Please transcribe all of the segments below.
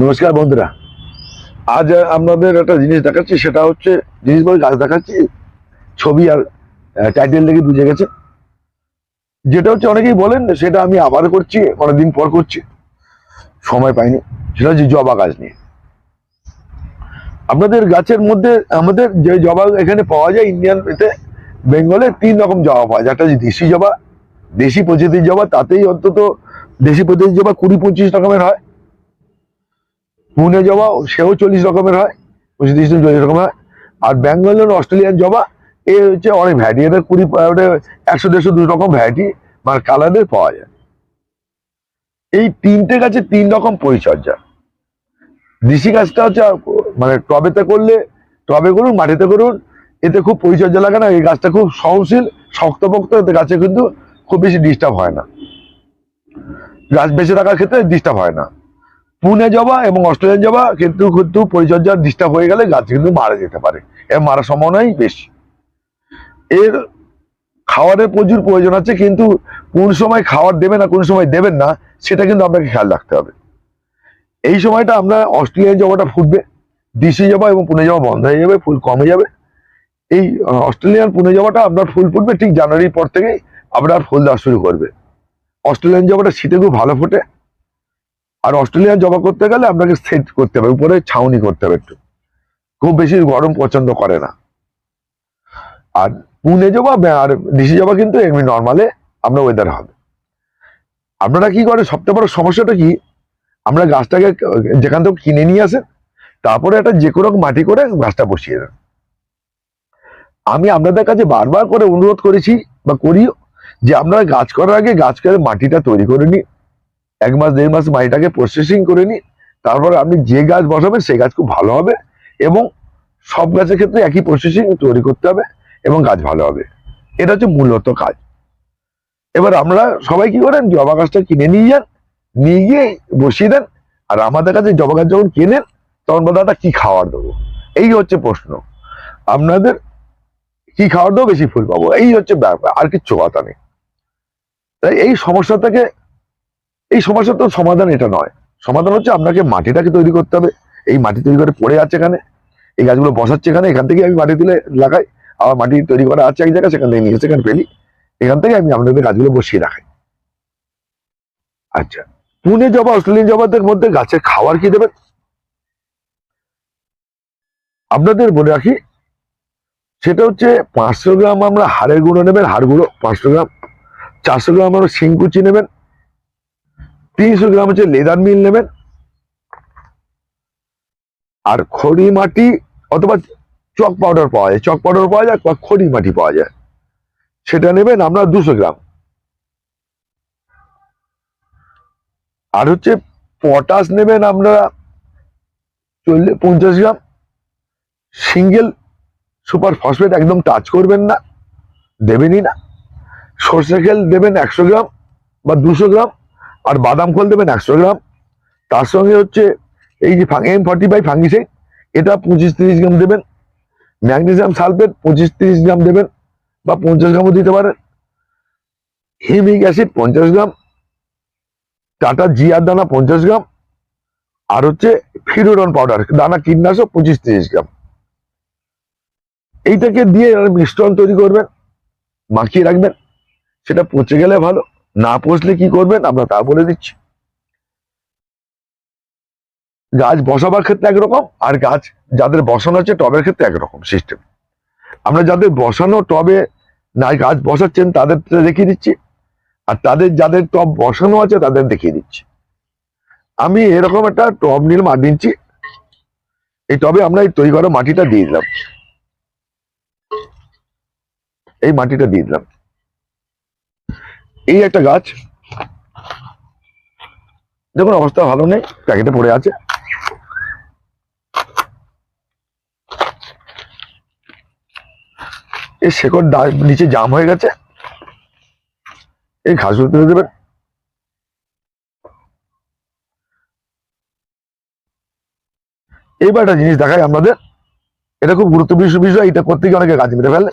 নমস্কার বন্ধুরা। আজ আপনাদের একটা জিনিস দেখাচ্ছি, সেটা হচ্ছে জিনিস বলে গাছ দেখাচ্ছি। ছবি আর টাইটেল দেখে বুঝে গেছে। যেটা হচ্ছে অনেকেই বলেন, সেটা আমি আবার করছি, অনেকদিন পর করছি। সময় পাইনি, সেটা হচ্ছে জবা গাছ নিয়ে। আপনাদের গাছের মধ্যে, আমাদের যে জবা এখানে পাওয়া যায় ইন্ডিয়ান এতে বেঙ্গলে তিন রকম জবা পাওয়া যায়। একটা দেশি জবা, দেশি প্রজাতির জবা, তাতেই অন্তত দেশি প্রজাতির জবা কুড়ি পঁচিশ রকমের হয়। পুনে জবা, সেও চল্লিশ রকমের হয়, পঁচিশ চল্লিশ রকমের হয়। আর বেঙ্গল অস্ট্রেলিয়ান জবা, এ হচ্ছে অনেক ভ্যারাইটি এদের কুড়ি ওটা একশো, দেড়শো দু রকম ভ্যারাইটি মানে কালারের পাওয়া যায়। এই তিনটে গাছে তিন রকম পরিচর্যা। দেশি গাছটা হচ্ছে মানে টবেতে করলে, টবে করুন, মাটিতে করুন, এতে খুব পরিচর্যা লাগে না, এই গাছটা খুব সহনশীল, শক্তপোক্ত, এতে গাছে কিন্তু খুব বেশি ডিস্টার্ব হয় না। গাছ বেঁচে থাকার ক্ষেত্রে ডিস্টার্ব হয় না। পুনে জবা এবং অস্ট্রেলিয়ান জবা কিন্তু কিন্তু পরিচর্যা ডিস্টার্ব হয়ে গেলে গাছ কিন্তু মারা যেতে পারে। এর মারার সম্ভাবনাই বেশি। এর খাওয়ারের প্রচুর প্রয়োজন আছে কিন্তু কোন সময় খাবার দেবেন না কোন সময় দেবেন না, সেটা কিন্তু আপনাকে খেয়াল রাখতে হবে। এই সময়টা আমরা অস্ট্রেলিয়ান জবাটা ফুটবে ডিসি জবা এবং পুনে জবা বন্ধ হয়ে যাবে, ফুল কমে যাবে। এই অস্ট্রেলিয়ান পুনে জবাটা আপনার ফুল ফুটবে ঠিক জানুয়ারির পর থেকেই আপনার ফুল দেওয়া শুরু করবে। অস্ট্রেলিয়ান জবাটা শীতে খুব ভালো ফোটে। আর অস্ট্রেলিয়ান জবা করতে গেলে আপনাকে সেট করতে হবে, উপরে ছাউনি করতে হবে একটু। খুব বেশি গরম পছন্দ করে না। আর পুনে জবা আর ডিসি জবা কিন্তু এমনি নর্মালে আপনার ওয়েদার হবে। আপনারা কি করে, সবচেয়ে বড় সমস্যাটা কি, আমরা গাছটাকে যেখান থেকে কিনে নিয়ে আসেন, তারপরে একটা যে কোনো মাটি করে গাছটা বসিয়ে দেন। আমি আপনাদের কাছে বারবার করে অনুরোধ করেছি বা করিও যে আপনারা গাছ করার আগে গাছ করে মাটিটা তৈরি করে নিন। এক মাস, দেড় মাস মাটিটাকে প্রসেসিং করে নিন। তারপরে আপনি যে গাছ বসাবেন, সেই গাছ খুব ভালো হবে এবং সব গাছের ক্ষেত্রে একই প্রসেসিং তৈরি করতে হবে এবং গাছ ভালো হবে। এটা হচ্ছে মূলত কাজ। এবার আমরা সবাই কি করেন, জবা গাছটা কিনে নিয়ে যান, নিয়ে গিয়ে বসিয়ে দেন। আর আমাদের কাছে জবা গাছ যখন কেনেন, তখন দাদা, কি খাবার দেবো? এই হচ্ছে প্রশ্ন। আপনাদের কি খাবার দেবো, বেশি ফুল পাবো। এই হচ্ছে ব্যাপার, আর কিচ্ছু কথা নেই। তাই এই সমস্যা থেকে এই সমস্যার তো সমাধান এটা নয়। সমাধান হচ্ছে আপনাকে মাটিটাকে তৈরি করতে হবে। এই মাটি তৈরি করে পড়ে আছে এখানে। এই গাছগুলো বসাচ্ছে এখানে। এখান থেকে আমি মাটি তুলে লাগাই। আবার মাটি তৈরি করা আছে এক জায়গায়, সেখান থেকে নিয়ে এসে এখানে ফেলি। এখান থেকে আমি আপনাদের গাছগুলো বসিয়ে রাখাই। আচ্ছা পুনে জবা অস্ট্রেলিয়ান জবাদের মধ্যে গাছের খাবার কি দেবেন? আপনাদের বলে রাখি, সেটা হচ্ছে পাঁচশো গ্রাম আমরা হাড়ের গুঁড়ো নেবেন, হাড় গুঁড়ো পাঁচশো গ্রাম। চারশো গ্রাম আমরা শিংকুচি নেবেন, তিনশো গ্রাম হচ্ছে লেদার মিল নেবেন, আর খড়ি মাটি অথবা চক পাউডার পাওয়া যায়, চক পাউডার পাওয়া যায় বা খড়ি মাটি পাওয়া যায়, সেটা নেবেন আমরা দুশো গ্রাম। আর হচ্ছে পটাশ নেবেন আপনারা চল্লিশ, পঞ্চাশ গ্রাম। সিঙ্গেল সুপার ফসফেট একদম টাচ করবেন না, দেবেনই না। সর্ষে খেল দেবেন একশো গ্রাম বা দুশো গ্রাম আর বাদাম খোল দেবেন একশো গ্রাম। তার সঙ্গে হচ্ছে এই যে এম ফর্টি ফাইভ ফাঙ্গিসাইড এটা পঁচিশ তিরিশ গ্রাম দেবেন। ম্যাগনেসিয়াম সালফেট পঁচিশ তিরিশ গ্রাম দেবেন বা পঞ্চাশ গ্রামও দিতে পারেন। হিমিক অ্যাসিড পঞ্চাশ গ্রাম, টাটা জিয়ার দানা পঞ্চাশ গ্রাম, আর হচ্ছে ফিরোডন পাউডার, দানা কীটনাশক পঁচিশ তিরিশ গ্রাম। এইটাকে দিয়ে মিশ্রণ তৈরি করবেন, মাখিয়ে রাখবেন। সেটা পচে গেলে ভালো, না পচলে কি করবেন? আমরা তা বলে দিচ্ছি। গাছ বসাবার ক্ষেত্রে একরকম, আর গাছ যাদের বসানো আছে টবের ক্ষেত্রে একরকম সিস্টেম আমরা যাদের বসানো টবে না গাছ বসাচ্ছেন তাদের দেখিয়ে দিচ্ছি। আর তাদের যাদের টব বসানো আছে, তাদের দেখিয়ে দিচ্ছি। আমি এরকম একটা টব নিয়ে মাটি দিচ্ছি এই টবে আমরা এই তৈরি করা মাটিটা দিয়ে দিলাম। এই মাটিটা দিয়ে দিলাম। এই একটা গাছ। দেখুন, অবস্থা ভালো নেই, প্যাকেটে পড়ে আছে। এই শেকড় নিচে জাম হয়ে গেছে। এই ঘাসগুলো তুলে দেবেন। এইবার একটা জিনিস দেখায় আপনাদের। এটা খুব গুরুত্বপূর্ণ বিষয়, এটা করতে গিয়ে অনেকে গাছ মেরে ফেলে।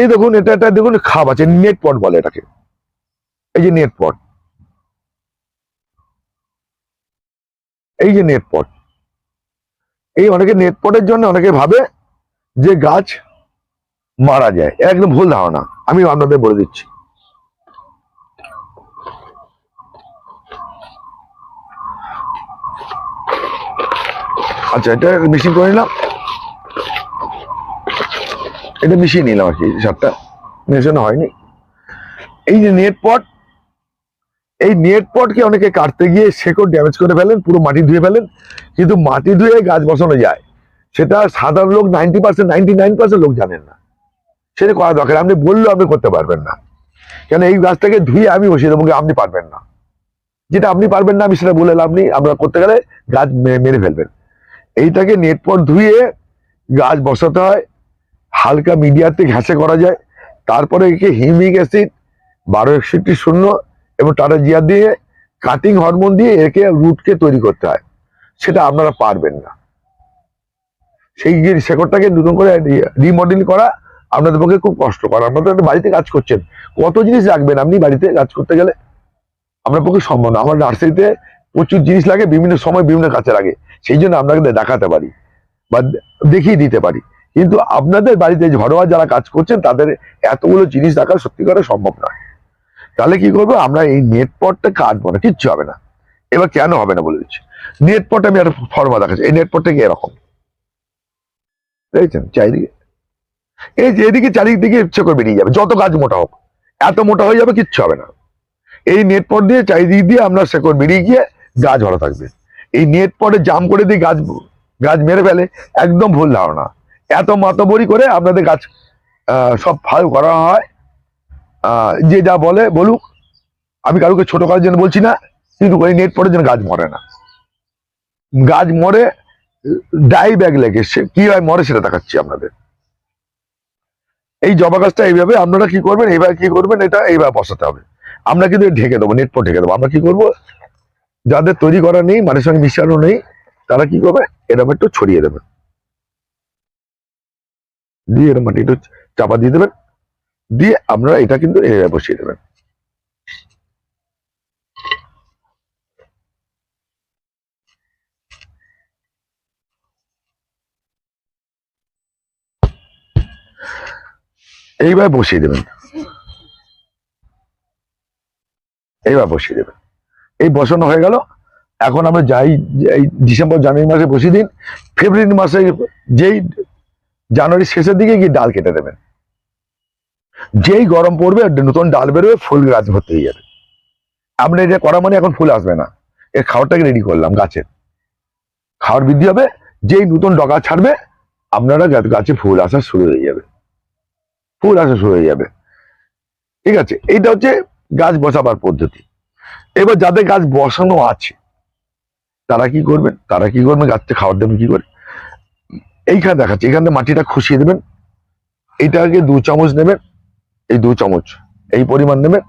এই দেখুন, এটা একটা দেখুন খাপ আছে নেট পট বলে এটাকে। এই যে নেট পট এই যে নেট পট এই অনেকে নেট পটের জন্য অনেকে ভাবে যে গাছ মারা যায় একদম ভুল ধারণা, আমি আপনাদের বলে দিচ্ছি। আচ্ছা এটা মেশিন করে নিলাম। এটা মিশিয়ে নিলাম আর কি সারটা মেশানো হয়নি। এই যে নেট পট, এই নেট পটকে অনেকে কাটতে গিয়ে শেকড় ড্যামেজ করে ফেলেন, পুরো মাটি ধুয়ে ফেলেন, কিন্তু মাটি ধুয়ে গাছ বসানো যায়। সেটা সাধারণ লোক ninety percent ninety nine percent লোক জানেন না। সেটা করা দরকার, আপনি বললেও আপনি করতে পারবেন না। কেন এই গাছটাকে ধুয়ে আমি বসিয়ে দেবো আপনি পারবেন না। যেটা আপনি পারবেন না, আমি সেটা বলে লাভ নেই। আমরা করতে গেলে গাছ মেরে ফেলবেন। এইটাকে নেট পট ধুয়ে গাছ বসাতে হয় হালকা মিডিয়াতে ঘাসে করা যায়। তারপরে একে হিমিক অ্যাসিড বারো একষট্টি শূন্য এবং টাটা জিয়া দিয়ে কাটিং হরমোন দিয়ে একে রুটকে তৈরি করতে হয়। সেটা আপনারা পারবেন না। সেই যে শেকড়টাকে নতুন করে রিমডেল করা আপনাদের পক্ষে খুব কষ্টকর। আপনারা তো বাড়িতে কাজ করছেন। কত জিনিস রাখবেন আপনি বাড়িতে কাজ করতে গেলে? আপনার পক্ষে সম্ভব না। আমার নার্সারিতে প্রচুর জিনিস লাগে, বিভিন্ন সময় বিভিন্ন কাছে লাগে। সেই জন্য আপনাকে দেখাতে পারি বা দেখিয়ে দিতে পারি। কিন্তু আপনাদের বাড়িতে ঘরোয়া যারা কাজ করছেন, তাদের এতগুলো জিনিস রাখা সত্যি করা সম্ভব নয়। তাহলে কি করব? আমরা এই নেট পটটা কাটবো না, কিচ্ছু হবে না। এবার কেন হবে না বলে দিচ্ছি। নেট পট আমি একটা ফর্মা দেখাচ্ছি। এই নেট পটটা কি এরকম? দেখছেন চারিদিকে। এই যে এদিকে চারিদিকে ইচ্ছে করে বেরিয়ে যাবে, যত গাছ মোটা হোক। এত মোটা হয়ে যাবে, কিচ্ছু হবে না। এই নেট পট দিয়ে চারিদিক দিয়ে আমরা শেকড় বেরিয়ে গিয়ে গাছ ভালো থাকবে। এই নেট পটে জাম করে দিয়ে গাছ গাছ মেরে ফেলে, একদম ভুল ধারণা। এত মাতবরি করে আপনাদের গাছ সব ফাল করা হয়। যে যা বলে, বলুক। আমি কারোকে ছোট করার জন্য বলছি না, কিন্তু ওই নেট পটের জন্য গাছ মরে না। গাছ মরে, ডাই ব্যাগ লেগে সে কি হয়, মরে সেটা দেখাচ্ছি আপনাদের। এই জবা গাছটা এইভাবে আপনারা কি করবেন এইভাবে কি করবেন, এটা এইভাবে বসাতে হবে। আমরা কিন্তু ঢেকে দেবো, নেট পট ঢেকে দেবো। আমরা কি করব? যাদের তৈরি করা নেই মাটির সঙ্গে মিশানো নেই, তারা কি করবে? এরকম একটু ছড়িয়ে দেবেন দিয়ে এরকম মাটি একটু চাপা দিয়ে দেবেন। দিয়ে আপনারা এটা কিন্তু এইভাবে বসিয়ে দেবেন। এইভাবে বসিয়ে দেবেন। এইবার বসিয়ে দেবেন। এই বসানো হয়ে গেল। এখন আমরা যাই, এই ডিসেম্বর, জানুয়ারি মাসে বসিয়ে দিন। ফেব্রুয়ারি মাসে যেই জানুয়ারি শেষের দিকে গিয়ে ডাল কেটে দেবেন। যেই গরম পড়বে, নতুন ডাল বেরোবে, ফুল গাছ ভর্তি হয়ে যাবে। আপনি এটা করা মানে এখন ফুল আসবে না। এর খাওয়ারটাকে রেডি করলাম গাছের খাওয়ার বৃদ্ধি হবে, যেই নতুন ডগা ছাড়বে, আপনারা গাছে ফুল আসা শুরু হয়ে যাবে। ফুল আসা শুরু হয়ে যাবে। ঠিক আছে, এইটা হচ্ছে গাছ বসাবার পদ্ধতি। এবার যাদের গাছ বসানো আছে, তারা কি করবেন তারা কি করবেন গাছটা খাবার দেবেন কি করে? এইখানে দেখাচ্ছে, এখানে মাটিটা খুশিয়ে দেবেন। এইটাকে দু চামচ নেবেন, এই দু চামচ, এই পরিমাণ নেবেন।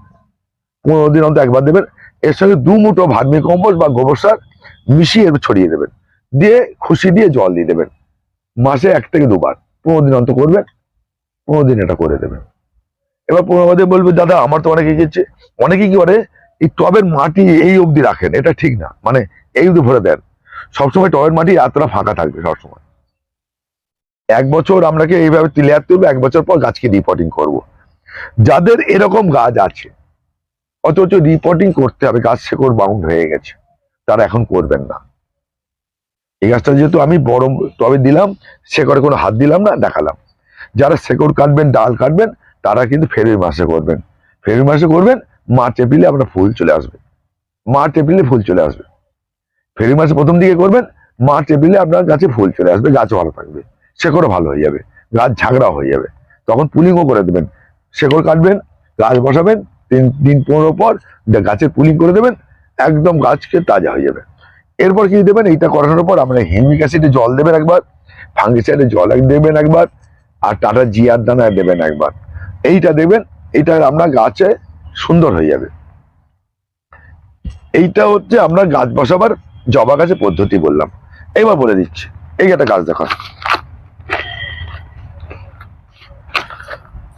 পনেরো দিন অন্তর একবার দেবেন। এর সঙ্গে দু মুঠো ভার্মি কম্পোস্ট বা গোবর সার মিশিয়ে ছড়িয়ে দেবেন। দিয়ে খুশি দিয়ে জল দিয়ে দেবেন। মাসে এক থেকে দুবার। পনেরো দিন অন্তর করবেন, পনেরো দিন এটা করে দেবেন। এবার পনেরো দিন বলবে, দাদা, আমার তো অনেকে গেছে। অনেকে কি করে? এই টবের মাটি এই অবধি রাখেন, এটা ঠিক না। মানে এই অবধি ভরে দেন। সবসময় টবের মাটি এতটা ফাঁকা থাকবে সবসময়। এক বছর আমরাকে এইভাবে লেয়ার তুলবো এক বছর পর গাছকে রিপোর্টিং করব। যাদের এরকম গাছ আছে, অথচ রিপোর্টিং করতে হবে, গাছ শেকড় বাউন্ড হয়ে গেছে, তারা এখন করবেন না। এই গাছটা যেহেতু আমি বড় টবে দিলাম, শেকড়ে কোনো হাত দিলাম না, দেখালাম। যারা শেকড় কাটবেন, ডাল কাটবেন, তারা কিন্তু ফেব্রুয়ারি মাসে করবেন। ফেব্রুয়ারি মাসে করবেন, মার্চ, এপ্রিলে আপনার ফুল চলে আসবে। মার্চ, এপ্রিলে ফুল চলে আসবে। ফেব্রুয়ারি মাসে প্রথম দিকে করবেন, মার্চ, এপ্রিলে আপনার গাছে ফুল চলে আসবে গাছ ভালো থাকবে। শেকড়ও ভালো হয়ে যাবে, গাছ ঝাগড়া হয়ে যাবে। তখন পুলিংও করে দেবেন। শেকড় কাটবেন, গাছ বসাবেন, তিন দিন পনেরো পর গাছের পুলিং করে দেবেন, একদম গাছকে তাজা হয়ে যাবে। এরপর কি দেবেন? এইটা করানোর পর আপনার হিমিক অ্যাসিডে জল দেবেন একবার, ফাঙ্গিসাইডে জল এক দেবেন একবার, আর টাটা জিয়ার দানা দেবেন একবার। এইটা দেবেন, এইটা আপনার গাছে সুন্দর হয়ে যাবে। এইটা হচ্ছে আমরা গাছ বসাবার জবা গাছের পদ্ধতি বললাম। এবার বলে দিচ্ছি, এই একটা গাছ দেখো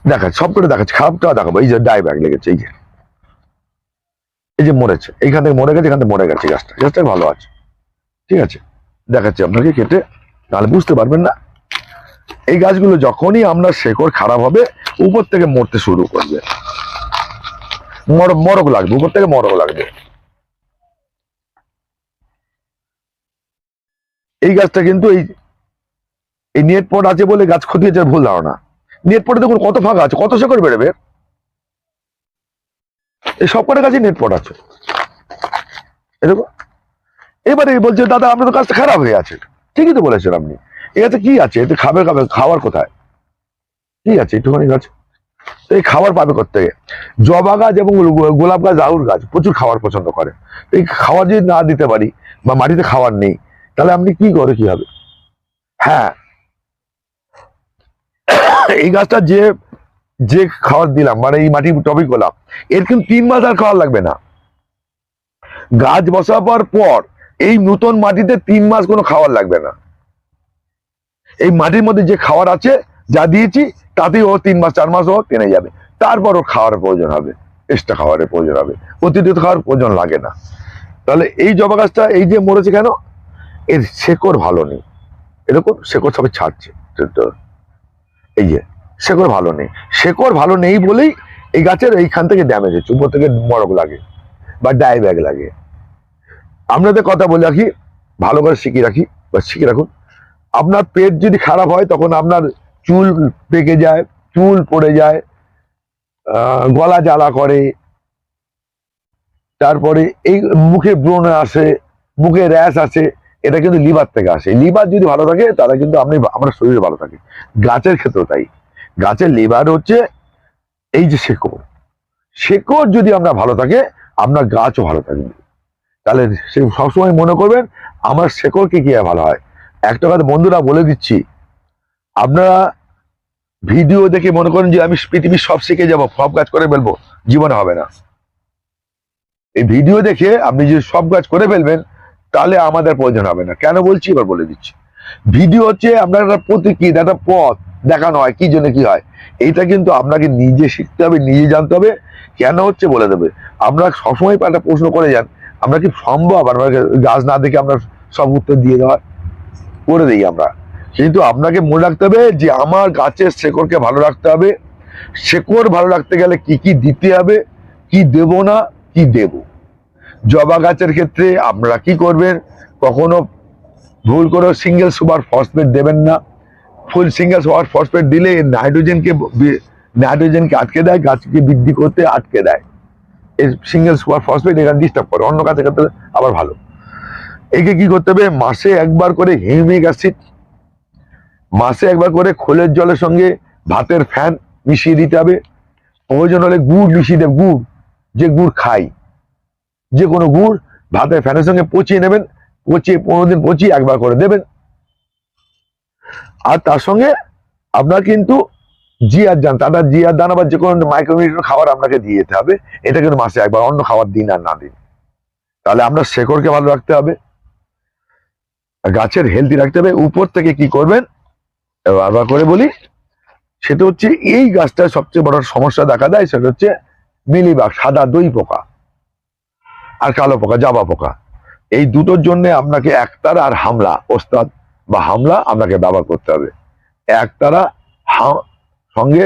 দেখাচ্ছি, সব করে দেখাচ্ছি খারাপটা দেখাবো, এই যে ডাই ব্যাগ লেগেছে, এই যে। এই যে মরেছে, এইখান থেকে মরে গেছে, এখান থেকে মরে গেছে গাছটা গাছটা ভালো আছে, ঠিক আছে? দেখাচ্ছি আপনাকে কেটে, তাহলে বুঝতে পারবেন না। এই গাছগুলো যখনই আপনার শেকড় খারাপ হবে, উপর থেকে মরতে শুরু করবে। মরক লাগবে, উপর থেকে মরক লাগবে। এই গাছটা কিন্তু এই এই নেট পট আছে বলে গাছ ক্ষতি হচ্ছে ভুল ধারণা। নেট পটে দেখুন কত ফাঁকা আছে, কত শেকড় বেরোবে? এই সব কটা গাছে নেট পট আছে। এরকম এবারে বলছে, দাদা, আপনার তো কাজটা খারাপ হয়ে আছে। ঠিকই তো বলেছেন আপনি। এতে কি আছে? এতে খাবে খাবে খাওয়ার কোথায়? কি আছে? একটুখানি গাছ তো এই খাবার পাবে করতে জবা গাছ এবং গোলাপ গাছ, আউর গাছ প্রচুর খাবার পছন্দ করে। এই খাবার যদি না দিতে পারি বা মাটিতে খাবার নেই, তাহলে আপনি কি করে কি হবে? হ্যাঁ এই গাছটা যে যে খাবার দিলাম মানে এই মাটি টপিক করলাম এর কিন্তু তিন মাস আর খাওয়ার লাগবে না। গাছ বসাবার পর এই নতুন মাটিতে তিন মাস কোনো খাবার লাগবে না। এই মাটির মধ্যে যে খাবার আছে, যা দিয়েছি, তাতেই ও তিন মাস, চার মাস ও টেনে যাবে। তারপর ওর খাওয়ার প্রয়োজন হবে এক্সট্রা খাওয়ারের প্রয়োজন হবে। অতিরিক্ত খাওয়ার প্রয়োজন লাগে না। তাহলে এই জবা গাছটা, এই যে মরেছে কেন? এর শেকড় ভালো নেই। এরকম শেকড় সবাই ছাড়ছে। এই যে, শেকড় ভালো নেই। শেকড় ভালো নেই বলেই এই গাছের এইখান থেকে ড্যামেজ হচ্ছে। উপর থেকে মরক লাগে বা ডাই ব্যাগ লাগে। আপনাদের কথা বলে রাখি, ভালো করে শিখিয়ে রাখি বা শিখে রাখুন। আপনার পেট যদি খারাপ হয়, তখন আপনার চুল পেকে যায়, চুল পড়ে যায় গলা জ্বালা করে। তারপরে এই মুখে ব্রণ আসে, মুখে র্যাশ আসে এটা কিন্তু লিভার থেকে আসে। লিভার যদি ভালো থাকে, তাহলে কিন্তু আপনি আমরা শরীর ভালো থাকে। গাছের ক্ষেত্রেও তাই। গাছের লিভার হচ্ছে এই যে শেকড়। শেকড় যদি আমরা ভালো থাকে, আপনার গাছও ভালো থাকবে। তাহলে সে সবসময় মনে করবেন, আমার শেকড়কে কি ভালো হয়? একটা কথা বন্ধুরা বলে দিচ্ছি। আপনারা ভিডিও দেখে মনে করেন যে আমি পৃথিবীর সব শিখে যাব, সব কাজ করে ফেলব। জীবনে হবে না। এই ভিডিও দেখে আপনি যদি সব কাজ করে ফেলবেন তাহলে আমাদের প্রয়োজন হবে না। কেন বলছি? এবার বলে দিচ্ছি। ভিডিও হচ্ছে আপনার একটা প্রতীকী একটা পথ। দেখানো হয়, কি জন্য কি হয়। এইটা কিন্তু আপনাকে নিজে শিখতে হবে, নিজে জানতে হবে। কেন হচ্ছে বলে দেবে। আমরা সবসময় একটা প্রশ্ন করে যান, আমরা কি সম্ভব? আমরা গাছ না দেখে আমরা সব উত্তর দিয়ে দেওয়া করে দিই আমরা। কিন্তু আপনাকে মনে রাখতে হবে যে আমার গাছের শেকড়কে ভালো রাখতে হবে। শেকড় ভালো রাখতে গেলে কি কি দিতে হবে? কি দেব না? কি দেব? জবা গাছের ক্ষেত্রে আপনারা কি করবেন? কখনো ভুল করে সিঙ্গেল সুপার ফসফেট দেবেন না। ফুল সিঙ্গেল সুপার ফসফেট দিলে নাইট্রোজেনকে নাইট্রোজেনকে আটকে দেয়, গাছকে বৃদ্ধি করতে আটকে দেয়। এই সিঙ্গেল সুপার ফসফেট এখানে ডিস্টার্ব করে। অন্য গাছের ক্ষেত্রে আবার ভালো। একে কি করতে হবে? মাসে একবার করে হিউমিক অ্যাসিড, মাসে একবার করে খোলের জলের সঙ্গে ভাতের ফ্যান মিশিয়ে দিতে হবে। প্রয়োজন হলে গুড় মিশিয়ে দেবে, গুড়, যে গুড় খাই। যে কোনো গুড় ভাতের ফ্যানের সঙ্গে পচিয়ে নেবেন, পচিয়ে পনেরো দিন পচিয়ে একবার করে দেবেন। আর তার সঙ্গে আপনার কিন্তু জিয়ার দান তারা জিয়ার দান আবার যে কোনো মাইক্রোনিউট্রিয়েন্ট খাবার আপনাকে দিয়ে যেতে হবে। এটা কিন্তু মাসে একবার, অন্য খাবার দিন আর না দিন। তাহলে আমরা শেকড়কে ভালো রাখতে হবে। গাছের হেলদি রাখতে হবে। উপর থেকে কি করবেন? বারবার করে বলি, সেটা হচ্ছে এই গাছটার সবচেয়ে বড় সমস্যা দেখা দেয়, সেটা হচ্ছে মিলিবাগ, সাদা দই পোকা। আর কালো পোকা, জাবা পোকা। এই দুটোর জন্য আপনাকে একতারা আর হামলা, ওস্তাদ, বা হামলা আপনাকে ব্যবহার করতে হবে। একতারা সঙ্গে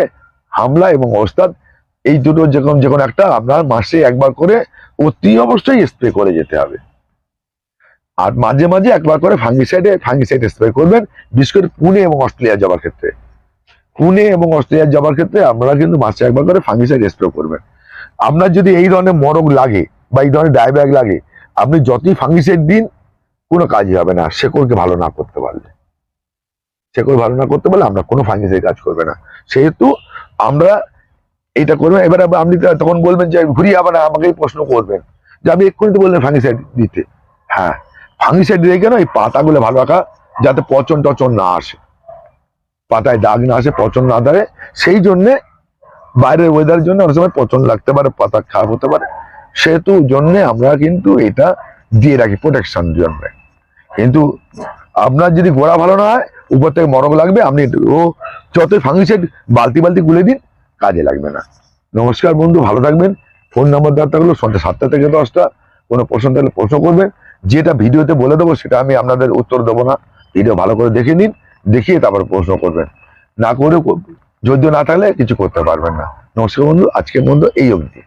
হামলা এবং ওস্তাদ, এই দুটো যে কোনো যে কোনো একটা আপনার মাসে একবার করে অতি অবশ্যই স্প্রে করে যেতে হবে। আর মাঝে মাঝে একবার করে ফাঙ্গিসাইডে ফাঙ্গিসাইড স্প্রে করবেন, বিশেষ করে পুনে এবং অস্ট্রেলিয়া যাবার ক্ষেত্রে। পুনে এবং অস্ট্রেলিয়া যাবার ক্ষেত্রে আপনারা কিন্তু মাসে একবার করে ফাঙ্গিসাইড স্প্রে করবেন। আপনার যদি এই ধরনের মরক লাগে বা এই ধরনের ডায়ব্যাগ লাগে, আপনি যতই ফাঙ্গিসাইড দিন, কোনো কাজই হবে না। শেকড়কে ভালো না করতে পারলে। শেকড় ভালো না করতে পারলে আমরা কোনো ফাঙ্গিসাইড কাজ করবে না। সেহেতু আমরা এটা করবেন এবার আপনি তখন বলবেন যে, ঘুরিয়ে আবার আমাকেই প্রশ্ন করবেন। যে আমি এক্ষুনি তো বললেন ফাঙ্গিসাইড দিতে। হ্যাঁ ফাঙ্গিসাইড দিয়ে কেন? এই পাতাগুলো ভালো রাখা, যাতে পচন টচন না আসে। পাতায় দাগ না আসে, পচন না ধরে। সেই জন্যে বাইরের ওয়েদারের জন্য অনেক সময় পচন লাগতে পারে, পাতা খারাপ হতে পারে। সেহেতু জন্যে আমরা কিন্তু এটা দিয়ে রাখি প্রোটেকশন জন্য। কিন্তু আপনার যদি গোড়া ভালো না হয়, উপর থেকে মরক লাগবে, আপনি ও যতই ফাঙ্গিসাইড বালতি বালতি গুলে দিন, কাজে লাগবে না। নমস্কার বন্ধু, ভালো থাকবেন। ফোন নাম্বার দেওয়া থাকল সন্ধ্যা সাতটা থেকে দশটা। কোনো প্রশ্ন থাকলে প্রশ্ন করবেন। যেটা ভিডিওতে বলে দেবো, সেটা আমি আপনাদের উত্তর দেবো না। ভিডিও ভালো করে দেখে নিন, দেখিয়ে তারপর প্রশ্ন করবেন। না করে যদিও না থাকলে কিছু করতে পারবেন না। নমস্কার বন্ধু, আজকের বন্ধু এই অবধি।